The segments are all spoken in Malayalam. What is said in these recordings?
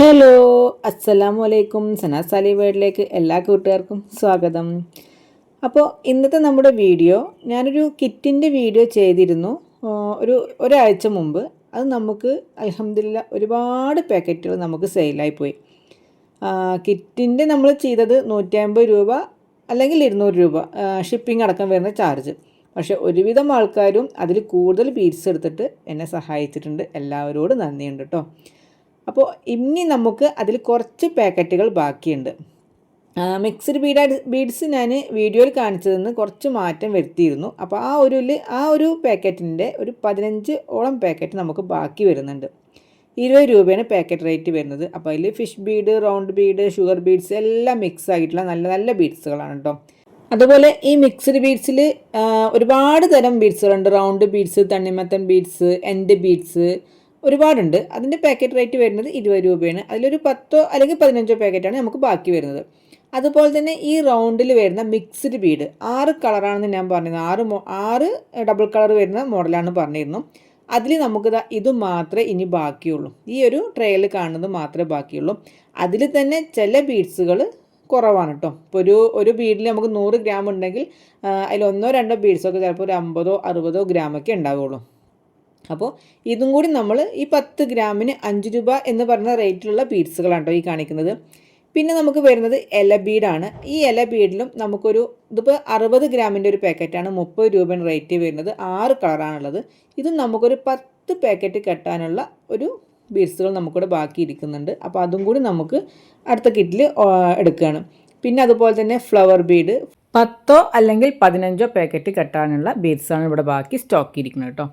ഹലോ അസ്സലാമു അലൈക്കും സനാസ് അലി വേർഡിലേക്ക് എല്ലാ കൂട്ടുകാർക്കും സ്വാഗതം. അപ്പോൾ ഇന്നത്തെ നമ്മുടെ വീഡിയോ ഞാനൊരു കിറ്റിന്റെ വീഡിയോ ചെയ്തിരുന്നു. ഒരു ഒരാഴ്ച മുമ്പ്. അത് നമുക്ക് അലഹമില്ല ഒരുപാട് പാക്കറ്റുകൾ നമുക്ക് സെയിലായി പോയി. കിറ്റിന്റെ നമ്മൾ ചെയ്തത് നൂറ്റി അമ്പത് രൂപ അല്ലെങ്കിൽ ഇരുന്നൂറ് രൂപ. ഷിപ്പിംഗ് അടക്കം വരുന്ന ചാർജ് പക്ഷേ ഒരുവിധം ആൾക്കാരും അതിൽ കൂടുതൽ ബീഡ്സ് എടുത്തിട്ട് എന്നെ സഹായിച്ചിട്ടുണ്ട്. എല്ലാവരോടും നന്ദിയുണ്ട് കേട്ടോ അപ്പോൾ ഇനി നമുക്ക് അതിൽ കുറച്ച് പാക്കറ്റുകൾ ബാക്കിയുണ്ട്. മിക്സ്ഡ് ബീഡ് ബീഡ്സ് ഞാൻ വീഡിയോയിൽ കാണിച്ചതിൽ നിന്ന് കുറച്ച് മാറ്റം വരുത്തിയിരുന്നു. അപ്പോൾ ആ ഒരു ആ ഒരു പാക്കറ്റിന്റെ ഒരു പതിനഞ്ച് ഓളം പാക്കറ്റ് നമുക്ക് ബാക്കി വരുന്നുണ്ട്. ഇരുപത് രൂപയാണ് പാക്കറ്റ് റേറ്റ് വരുന്നത്. അപ്പോൾ അതിൽ fish bead round bead sugar beads എല്ലാം മിക്സ് ആയിട്ടുള്ള നല്ല നല്ല ബീഡ്സുകളാണ് കേട്ടോ അതുപോലെ ഈ മിക്സ്ഡ് ബീഡ്സിൽ ഒരുപാട് തരം ബീഡ്സുകളുണ്ട് റൗണ്ട് ബീഡ്സ് തണ്ണിമത്തൻ ബീഡ്സ് എൻഡ് ബീഡ്സ് ഒരുപാടുണ്ട്. അതിന്റെ പാക്കറ്റ് റേറ്റ് വരുന്നത് ഇരുപത് രൂപയാണ്. അതിലൊരു പത്തോ അല്ലെങ്കിൽ പതിനഞ്ചോ പാക്കറ്റാണ് നമുക്ക് ബാക്കി വരുന്നത്. അതുപോലെ തന്നെ ഈ റൗണ്ടിൽ വരുന്ന മിക്സ്ഡ് ബീഡ് ആറ് കളറാണെന്ന് ഞാൻ പറഞ്ഞിരുന്നു. ആറ് ആറ് ഡബിൾ കളർ വരുന്ന മോഡലാണ് പറഞ്ഞിരുന്നു. അതിൽ നമുക്ക് ഇത് മാത്രമേ ഇനി ബാക്കിയുള്ളൂ. ഈ ഒരു ട്രെയിൽ കാണുന്നത് മാത്രമേ ബാക്കിയുള്ളൂ. അതിൽ തന്നെ ചില ബീഡ്സുകൾ കുറവാണ് കേട്ടോ ഇപ്പോൾ ഒരു ഒരു ബീഡിൽ നമുക്ക് നൂറ് ഗ്രാം ഉണ്ടെങ്കിൽ അതിൽ ഒന്നോ രണ്ടോ ബീഡ്സൊക്കെ ചിലപ്പോൾ ഒരു അമ്പതോ അറുപതോ ഗ്രാമൊക്കെ ഉണ്ടാവുള്ളൂ. അപ്പോൾ ഇതും കൂടി നമ്മൾ ഈ പത്ത് ഗ്രാമിന് അഞ്ച് രൂപ എന്ന് പറഞ്ഞ റേറ്റിലുള്ള ബീഡ്സുകളാണ് കേട്ടോ ഈ കാണിക്കുന്നത്. പിന്നെ നമുക്ക് വരുന്നത് ഇല ബീഡാണ്. ഈ ഇല ബീഡിലും നമുക്കൊരു ഇതിപ്പോൾ അറുപത് ഗ്രാമിന്റെ ഒരു പാക്കറ്റാണ് മുപ്പത് രൂപയാണ് റേറ്റ് വരുന്നത്. ആറ് കളറാണുള്ളത്. ഇതും നമുക്കൊരു പത്ത് പാക്കറ്റ് കെട്ടാനുള്ള ഒരു ബീഡ്സുകൾ നമുക്കിവിടെ ബാക്കി ഇരിക്കുന്നുണ്ട് അപ്പോൾ അതും കൂടി നമുക്ക് അടുത്ത കിറ്റിൽ എടുക്കുകയാണ് പിന്നെ അതുപോലെ തന്നെ ഫ്ലവർ ബീഡ്. പത്തോ അല്ലെങ്കിൽ പതിനഞ്ചോ പാക്കറ്റ് കെട്ടാനുള്ള ബീഡ്സാണ് ഇവിടെ ബാക്കി സ്റ്റോക്ക് ഇരിക്കുന്നത് കേട്ടോ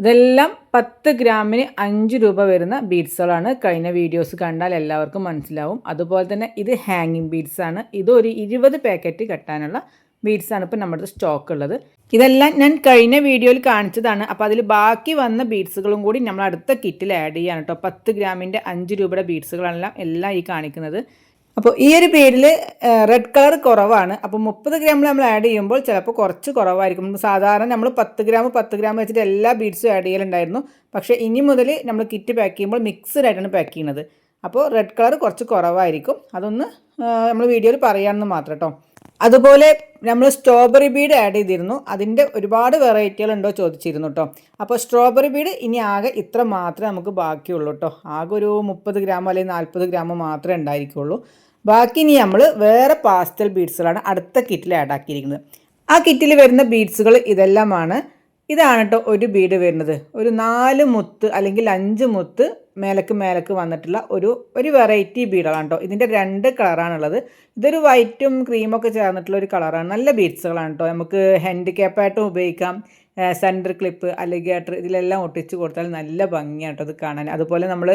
ഇതെല്ലാം പത്ത് ഗ്രാമിന് അഞ്ച് രൂപ വരുന്ന ബീഡ്സുകളാണ്. കഴിഞ്ഞ വീഡിയോസ് കണ്ടാൽ എല്ലാവർക്കും മനസ്സിലാവും. അതുപോലെ തന്നെ ഇത് ഹാങ്ങിങ് ബീഡ്സാണ് ഇത് ഒരു ഇരുപത് പാക്കറ്റ് കെട്ടാനുള്ള ബീഡ്സാണ് ഇപ്പോൾ നമ്മുടെ സ്റ്റോക്ക് ഉള്ളത്. ഇതെല്ലാം ഞാൻ കഴിഞ്ഞ വീഡിയോയിൽ കാണിച്ചതാണ്. അപ്പോൾ അതിൽ ബാക്കി വന്ന ബീഡ്സുകളും കൂടി നമ്മൾ അടുത്ത കിറ്റിൽ ആഡ് ചെയ്യാണ് കേട്ടോ പത്ത് ഗ്രാമിന്റെ അഞ്ച് രൂപയുടെ ബീഡ്സുകളെല്ലാം എല്ലാം ഈ കാണിക്കുന്നത്. അപ്പോൾ ഈ ഒരു പേരിൽ റെഡ് കളർ കുറവാണ്. അപ്പോൾ മുപ്പത് ഗ്രാമിൽ നമ്മൾ ആഡ് ചെയ്യുമ്പോൾ ചിലപ്പോൾ കുറച്ച് കുറവായിരിക്കും. സാധാരണ നമ്മൾ പത്ത് ഗ്രാം പത്ത് ഗ്രാം വെച്ചിട്ട് എല്ലാ ബീഡ്സും ആഡ് ചെയ്യലുണ്ടായിരുന്നു. പക്ഷേ ഇനി മുതൽ നമ്മൾ കിറ്റ് പാക്ക് ചെയ്യുമ്പോൾ മിക്സ്ഡ് ആയിട്ടാണ് പാക്ക് ചെയ്യുന്നത്. അപ്പോൾ റെഡ് കളർ കുറച്ച് കുറവായിരിക്കും. അതൊന്ന് നമ്മൾ വീഡിയോയിൽ പറയാമെന്ന് മാത്രം കേട്ടോ അതുപോലെ നമ്മൾ സ്ട്രോബെറി ബീഡ് ആഡ് ചെയ്തിരുന്നു. അതിന്റെ ഒരുപാട് വെറൈറ്റികൾ ഉണ്ടോ ചോദിച്ചിരുന്നു കേട്ടോ അപ്പോൾ സ്ട്രോബെറി ബീഡ് ഇനി ആകെ ഇത്ര മാത്രമേ നമുക്ക് ബാക്കിയുള്ളൂ കേട്ടോ ആകെ ഒരു മുപ്പത് ഗ്രാമം അല്ലെങ്കിൽ നാൽപ്പത് ഗ്രാമം മാത്രമേ ഉണ്ടായിരിക്കുള്ളൂ. ബാക്കി ഇനി നമ്മൾ വേറെ പാസ്റ്റൽ ബീഡ്സുകളാണ് അടുത്ത കിറ്റിൽ ആഡ് ആക്കിയിരിക്കുന്നത്. ആ കിറ്റിൽ വരുന്ന ബീഡ്സുകൾ ഇതെല്ലാമാണ്. ഇതാണ് കേട്ടോ ഒരു ബീഡ് വരുന്നത്. ഒരു നാല് മുത്ത് അല്ലെങ്കിൽ അഞ്ച് മുത്ത് മേലക്ക് മേലക്ക് വന്നിട്ടുള്ള ഒരു ഒരു വെറൈറ്റി ബീഡുകളാണ് കേട്ടോ ഇതിന്റെ രണ്ട് കളറാണുള്ളത് ഇതൊരു വൈറ്റും ക്രീമൊക്കെ ചേർന്നിട്ടുള്ള ഒരു കളറാണ് നല്ല ബീഡ്സുകളാണ് കേട്ടോ നമുക്ക് ഹാൻഡിക്യാപ്പായിട്ടും ഉപയോഗിക്കാം. സെന്റർ ക്ലിപ്പ് അലിഗേറ്റർ ഇതിലെല്ലാം ഒട്ടിച്ച് കൊടുത്താൽ നല്ല ഭംഗിയാണ് കേട്ടോ അത് കാണാൻ. അതുപോലെ നമ്മൾ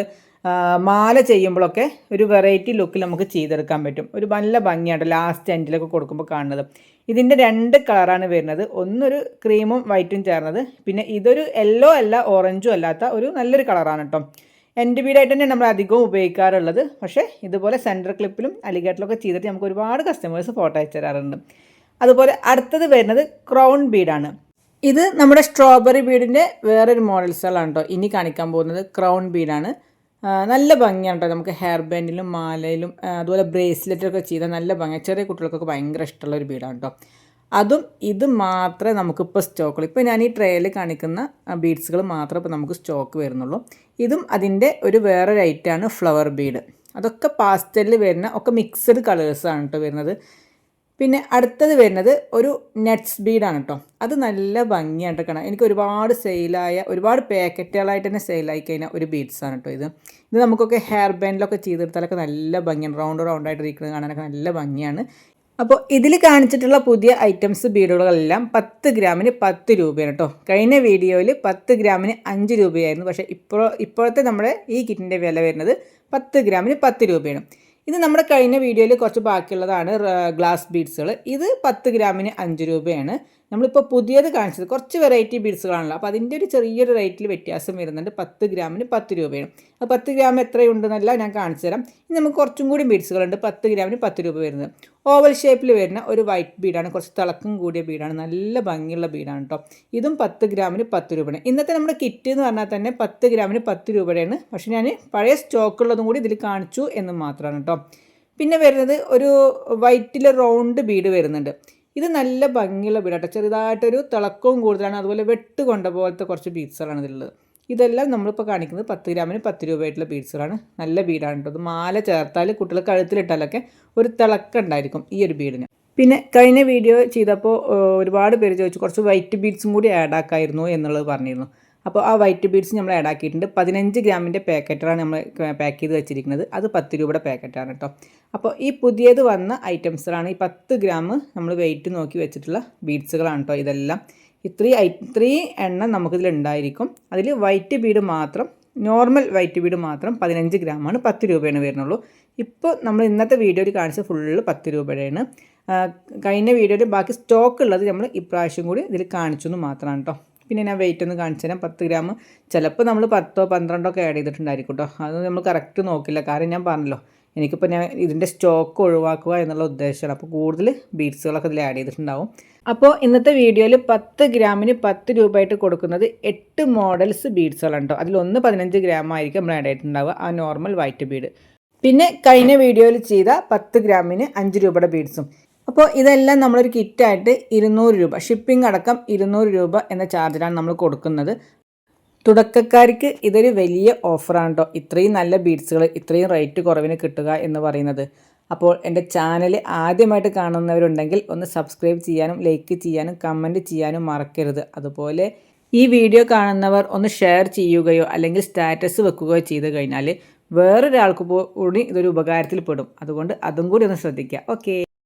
മാല ചെയ്യുമ്പോഴൊക്കെ ഒരു വെറൈറ്റി ലുക്കിൽ നമുക്ക് ചെയ്തെടുക്കാൻ പറ്റും. ഒരു നല്ല ഭംഗിയാണ് ലാസ്റ്റ് എൻഡിലൊക്കെ കൊടുക്കുമ്പോൾ കാണുന്നത്. ഇതിന്റെ രണ്ട് കളറാണ് വരുന്നത്. ഒന്നൊരു ക്രീമും വൈറ്റും ചേർന്നത്. പിന്നെ ഇതൊരു യെല്ലോ അല്ല ഓറഞ്ചും അല്ലാത്ത ഒരു നല്ലൊരു കളറാണ് കേട്ടോ എന്റെ വീടായിട്ട് തന്നെ നമ്മൾ അധികവും ഉപയോഗിക്കാറുള്ളത്. പക്ഷേ ഇതുപോലെ സെന്റർ ക്ലിപ്പിലും അലിഗേറ്റിലൊക്കെ ചെയ്തിട്ട് നമുക്ക് ഒരുപാട് കസ്റ്റമേഴ്സ് ഫോട്ടോ അയച്ചു തരാറുണ്ട്. അതുപോലെ അടുത്തത് വരുന്നത് ക്രൗൺ ബീഡാണ് ഇത് നമ്മുടെ സ്ട്രോബെറി ബീഡിന്റെ വേറൊരു മോഡൽസുകളാണ് കേട്ടോ ഇനി കാണിക്കാൻ പോകുന്നത് ക്രൗൺ ബീഡാണ് നല്ല ഭംഗിയാണ് കേട്ടോ നമുക്ക് ഹെയർ ബാൻഡിലും മാലയിലും അതുപോലെ ബ്രേസ്ലെറ്റൊക്കെ ചെയ്താൽ നല്ല ഭംഗി ചെറിയ കുട്ടികൾക്കൊക്കെ ഭയങ്കര ഇഷ്ടമുള്ള ഒരു ബീഡാണ് കേട്ടോ അതും ഇത് മാത്രമേ നമുക്കിപ്പോൾ സ്റ്റോക്കുള്ളൂ ഇപ്പോൾ ഞാൻ ഈ ട്രേയിൽ കാണിക്കുന്ന ബീഡ്സുകൾ മാത്രമേ ഇപ്പോൾ നമുക്ക് സ്റ്റോക്ക് വരുന്നുള്ളൂ. ഇതും അതിന്റെ ഒരു വേറൊരു ഐറ്റമാണ് ഫ്ലവർ ബീഡ് അതൊക്കെ പാസ്റ്റലിൽ വരുന്ന ഒക്കെ മിക്സഡ് കളേഴ്സാണ് കേട്ടോ വരുന്നത്. പിന്നെ അടുത്തത് വരുന്നത് ഒരു നെറ്റ്സ് ബീഡാണ് കേട്ടോ അത് നല്ല ഭംഗിയായിട്ട് കാണാം എനിക്ക് ഒരുപാട് സെയിലായ ഒരുപാട് പാക്കറ്റുകളായിട്ട് തന്നെ സെയിലായി കഴിഞ്ഞാൽ ഒരു ബീഡ്സ് ആണ് കേട്ടോ ഇത്. ഇത് നമുക്കൊക്കെ ഹെയർ ബാൻഡിലൊക്കെ ചെയ്തെടുത്താലൊക്കെ നല്ല ഭംഗിയാണ്. റൗണ്ട് റൗണ്ടായിട്ട് ഇരിക്കുന്നത് കാണാനൊക്കെ നല്ല ഭംഗിയാണ്. അപ്പോൾ ഇതിൽ കാണിച്ചിട്ടുള്ള പുതിയ ഐറ്റംസ് ബീഡുകളെല്ലാം പത്ത് ഗ്രാമിന് പത്ത് രൂപയാണ് കേട്ടോ കഴിഞ്ഞ വീഡിയോയിൽ പത്ത് ഗ്രാമിന് അഞ്ച് രൂപയായിരുന്നു. പക്ഷേ ഇപ്പോൾ ഇപ്പോഴത്തെ നമ്മുടെ ഈ കിറ്റിന്റെ വില വരുന്നത് പത്ത് ഗ്രാമിന് പത്ത് രൂപയാണ്. ഇത് നമ്മുടെ കഴിഞ്ഞ വീഡിയോയിൽ കുറച്ച് ബാക്കിയുള്ളതാണ് ഗ്ലാസ് ബീഡ്സുകൾ ഇത് പത്ത് ഗ്രാമിന് അഞ്ച് രൂപയാണ്. നമ്മളിപ്പോൾ പുതിയത് കാണിച്ചത് കുറച്ച് വെറൈറ്റി ബീഡ്സുകളാണല്ലോ അപ്പോൾ അതിന്റെ ഒരു ചെറിയൊരു റേറ്റിൽ വ്യത്യാസം വരുന്നുണ്ട്. പത്ത് ഗ്രാമിന് പത്ത് രൂപയാണ്. അപ്പോൾ പത്ത് ഗ്രാം എത്രയുണ്ടെന്നല്ല ഞാൻ കാണിച്ചു തരാം. ഇനി നമുക്ക് കുറച്ചും കൂടി ബീഡ്സുകളുണ്ട് പത്ത് ഗ്രാമിന് പത്ത് രൂപ വരുന്നത്. ഓവൽ ഷേപ്പിൽ വരുന്ന ഒരു വൈറ്റ് ബീഡാണ് കുറച്ച് തിളക്കം കൂടിയ ബീഡാണ് നല്ല ഭംഗിയുള്ള ബീഡാണ് കേട്ടോ ഇതും പത്ത് ഗ്രാമിന് പത്ത് രൂപയാണ്. ഇന്നത്തെ നമ്മുടെ കിറ്റ് എന്ന് പറഞ്ഞാൽ തന്നെ പത്ത് ഗ്രാമിന് പത്ത് രൂപയുടെയാണ്. പക്ഷേ ഞാൻ പഴയ സ്റ്റോക്ക് ഉള്ളതും കൂടി ഇതിൽ കാണിച്ചു എന്ന് മാത്രമാണ് കേട്ടോ പിന്നെ വരുന്നത് ഒരു വൈറ്റിൽ റൗണ്ട് ബീഡ് വരുന്നുണ്ട്. ഇത് നല്ല ഭംഗിയുള്ള ബീഡാട്ടോ ചെറുതായിട്ടൊരു തിളക്കവും കൂടുതലാണ്. അതുപോലെ വെട്ട് കൊണ്ട പോലത്തെ കുറച്ച് ബീഡ്സുകളാണ് ഇതിലുള്ളത്. ഇതെല്ലാം നമ്മളിപ്പോൾ കാണിക്കുന്നത് പത്ത് ഗ്രാമിന് പത്ത് രൂപയായിട്ടുള്ള ബീഡ്സുകളാണ് നല്ല ബീഡാണ് കേട്ടോ. അത് മാല ചേർത്താൽ കുട്ടികൾ കഴുത്തിലിട്ടാലൊക്കെ ഒരു തിളക്കം ഉണ്ടായിരിക്കും ഈ ഒരു ബീഡിന് പിന്നെ കഴിഞ്ഞ വീഡിയോ ചെയ്തപ്പോൾ ഒരുപാട് പേര് ചോദിച്ചു. കുറച്ച് വൈറ്റ് ബീഡ്സും കൂടി ആഡ് എന്നുള്ളത് പറഞ്ഞിരുന്നു. അപ്പോൾ ആ വൈറ്റ് ബീഡ്സ് നമ്മൾ ആഡ് ആക്കിയിട്ടുണ്ട്. പതിനഞ്ച് ഗ്രാമിന്റെ പാക്കറ്റാണ് നമ്മൾ പാക്ക് ചെയ്ത് വെച്ചിരിക്കുന്നത്. അത് പത്ത് രൂപയുടെ പാക്കറ്റാണ് കേട്ടോ. അപ്പോൾ ഈ പുതിയത് വന്ന ഐറ്റംസുകളാണ് ഈ പത്ത് ഗ്രാം നമ്മൾ വെയിറ്റ് നോക്കി വെച്ചിട്ടുള്ള ബീഡ്സുകളാണ് കേട്ടോ ഇതെല്ലാം. ഇത്രയും ഐ ഇത്രയും എണ്ണം നമുക്കിതിൽ ഉണ്ടായിരിക്കും. അതിൽ വൈറ്റ് ബീഡ് മാത്രം നോർമൽ വൈറ്റ് ബീഡ് മാത്രം പതിനഞ്ച് ഗ്രാമാണ് പത്ത് രൂപയാണ് വരുന്നുള്ളൂ. ഇപ്പോൾ നമ്മൾ ഇന്നത്തെ വീഡിയോയിൽ കാണിച്ച ഫുള്ള് പത്ത് രൂപയുടെയാണ്. കഴിഞ്ഞ വീഡിയോയിൽ ബാക്കി സ്റ്റോക്ക് ഉള്ളത് നമ്മൾ ഇപ്രാവശ്യം കൂടി ഇതിൽ കാണിച്ചു എന്ന് മാത്രമാണ് കേട്ടോ. പിന്നെ ഞാൻ വെയിറ്റ് ഒന്ന് കാണിച്ചു തരാം. പത്ത് ഗ്രാം ചിലപ്പോൾ നമ്മൾ പത്തോ പന്ത്രണ്ടോ ഒക്കെ ആഡ് ചെയ്തിട്ടുണ്ടായിരിക്കും കേട്ടോ അത് നമ്മൾ കറക്റ്റ് നോക്കില്ല. കാരണം ഞാൻ പറഞ്ഞല്ലോ. എനിക്കിപ്പോൾ ഞാൻ ഇതിന്റെ സ്റ്റോക്ക് ഒഴിവാക്കുക എന്നുള്ള ഉദ്ദേശമാണ്. അപ്പോൾ കൂടുതൽ ബീഡ്സുകളൊക്കെ ഇതിൽ ആഡ് ചെയ്തിട്ടുണ്ടാവും. അപ്പോൾ ഇന്നത്തെ വീഡിയോയിൽ പത്ത് ഗ്രാമിന് പത്ത് രൂപയായിട്ട് കൊടുക്കുന്നത് എട്ട് മോഡൽസ് ബീഡ്സുകളാണ് കേട്ടോ അതിലൊന്ന് പതിനഞ്ച് ഗ്രാം ആയിരിക്കും നമ്മൾ ആഡ് ആയിട്ടുണ്ടാവുക ആ നോർമൽ വൈറ്റ് ബീഡ് പിന്നെ കഴിഞ്ഞ വീഡിയോയിൽ ചെയ്ത പത്ത് ഗ്രാമിന് അഞ്ച് രൂപയുടെ ബീഡ്സും അപ്പോൾ ഇതെല്ലാം നമ്മളൊരു കിറ്റായിട്ട് ഇരുന്നൂറ് രൂപ ഷിപ്പിംഗ് അടക്കം ഇരുന്നൂറ് രൂപ എന്ന ചാർജിലാണ് നമ്മൾ കൊടുക്കുന്നത്. തുടക്കക്കാർക്ക് ഇതൊരു വലിയ ഓഫറാണ് കേട്ടോ ഇത്രയും നല്ല ബീഡ്സുകൾ ഇത്രയും റേറ്റ് കുറവിന് കിട്ടുക എന്ന് പറയുന്നത്. അപ്പോൾ എന്റെ ചാനൽ ആദ്യമായിട്ട് കാണുന്നവരുണ്ടെങ്കിൽ ഒന്ന് സബ്സ്ക്രൈബ് ചെയ്യാനും ലൈക്ക് ചെയ്യാനും കമന്റ് ചെയ്യാനും മറക്കരുത്. അതുപോലെ ഈ വീഡിയോ കാണുന്നവർ ഒന്ന് ഷെയർ ചെയ്യുകയോ അല്ലെങ്കിൽ സ്റ്റാറ്റസ് വെക്കുകയോ ചെയ്ത് കഴിഞ്ഞാൽ വേറൊരാൾക്ക് കൂടി ഇതൊരു ഉപകാരത്തിൽ പെടും അതുകൊണ്ട് അതും കൂടി ഒന്ന് ശ്രദ്ധിക്കുക. ഓക്കേ